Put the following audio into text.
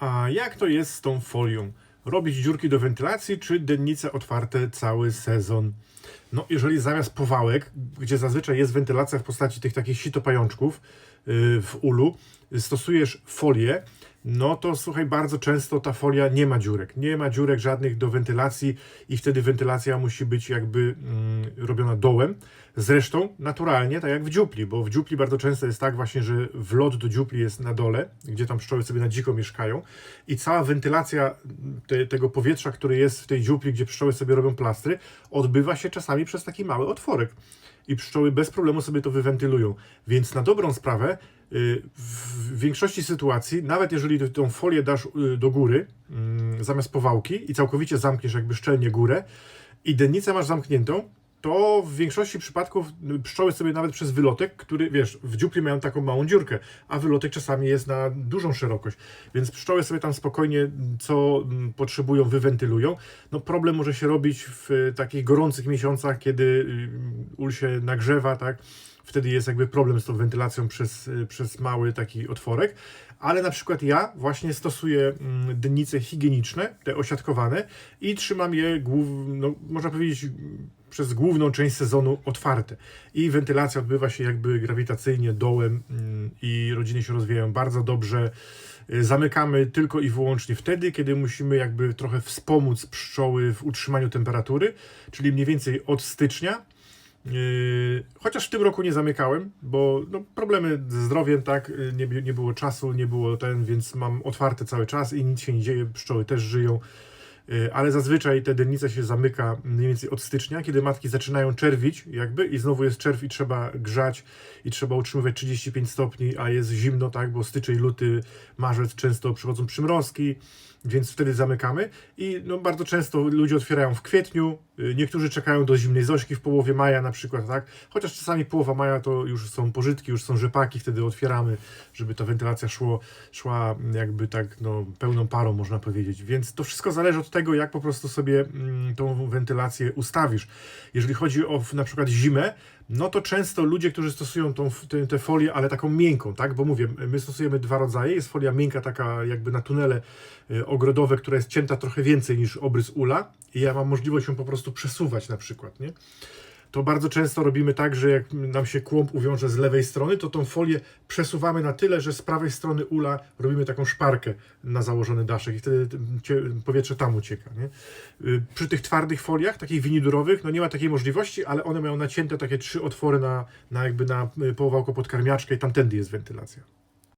A jak to jest z tą folią? Robić dziurki do wentylacji, czy dennice otwarte cały sezon? No, jeżeli zamiast powałek, gdzie zazwyczaj jest wentylacja w postaci tych takich sitopajączków w ulu, stosujesz folię, no to słuchaj, bardzo często ta folia nie ma dziurek. Nie ma dziurek żadnych do wentylacji i wtedy wentylacja musi być jakby mm, robiona dołem. Zresztą naturalnie, tak jak w dziupli, bo w dziupli bardzo często jest tak właśnie, że wlot do dziupli jest na dole, gdzie tam pszczoły sobie na dziko mieszkają i cała wentylacja te, tego powietrza, które jest w tej dziupli, gdzie pszczoły sobie robią plastry, odbywa się czasami przez taki mały otworek. I pszczoły bez problemu sobie to wywentylują. Więc na dobrą sprawę, y, w większości sytuacji, nawet jeżeli tą folię dasz y, do góry, mm, zamiast powałki i całkowicie zamkniesz jakby szczelnie górę i dennicę masz zamkniętą, to w większości przypadków pszczoły sobie nawet przez wylotek, który wiesz, w dziupli mają taką małą dziurkę, a wylotek czasami jest na dużą szerokość, więc pszczoły sobie tam spokojnie mm, co mm, potrzebują wywentylują. No problem może się robić w takich gorących miesiącach, kiedy y, ul się nagrzewa, tak? Wtedy jest jakby problem z tą wentylacją przez, przez mały taki otworek. Ale na przykład ja właśnie stosuję mm, dennice higieniczne, te osiadkowane i trzymam je, głów, no, można powiedzieć, przez główną część sezonu otwarte. I wentylacja odbywa się jakby grawitacyjnie dołem mm, i rodziny się rozwijają bardzo dobrze. Y, Zamykamy tylko i wyłącznie wtedy, kiedy musimy jakby trochę wspomóc pszczoły w utrzymaniu temperatury, czyli mniej więcej od stycznia. Yy, Chociaż w tym roku nie zamykałem, bo no, problemy ze zdrowiem, tak, yy, nie, nie było czasu, nie było ten, więc mam otwarte cały czas i nic się nie dzieje, pszczoły też żyją. Yy, Ale zazwyczaj te dennica się zamyka mniej więcej od stycznia, kiedy matki zaczynają czerwić jakby i znowu jest czerw i trzeba grzać i trzeba utrzymywać 35 stopni, a jest zimno, tak, bo styczeń, luty, marzec często przychodzą przymrozki, więc wtedy zamykamy. I no, bardzo często ludzie otwierają w kwietniu, y, niektórzy czekają do zimnej zośki w połowie maja na przykład, tak, chociaż czasami połowa maja to już są pożytki, już są rzepaki, wtedy otwieramy, żeby ta wentylacja szło, szła jakby tak no, pełną parą można powiedzieć, więc to wszystko zależy od tego, jak po prostu sobie mm, tą wentylację ustawisz. Jeżeli chodzi o na przykład zimę, no to często ludzie, którzy stosują tą, tę, tę folię, ale taką miękką, tak? Bo mówię, my stosujemy dwa rodzaje. Jest folia miękka, taka jakby na tunele y, ogrodowe, która jest cięta trochę więcej niż obrys ula i ja mam możliwość ją po prostu przesuwać na przykład, nie? To bardzo często robimy tak, że jak nam się kłąb uwiąże z lewej strony, to tą folię przesuwamy na tyle, że z prawej strony ula robimy taką szparkę na założony daszek i wtedy powietrze tam ucieka. Nie? Y, Przy tych twardych foliach, takich winidurowych, no nie ma takiej możliwości, ale one mają nacięte takie trzy otwory na, na jakby na y, połowałko podkarmiaczkę i tamtędy jest wentylacja.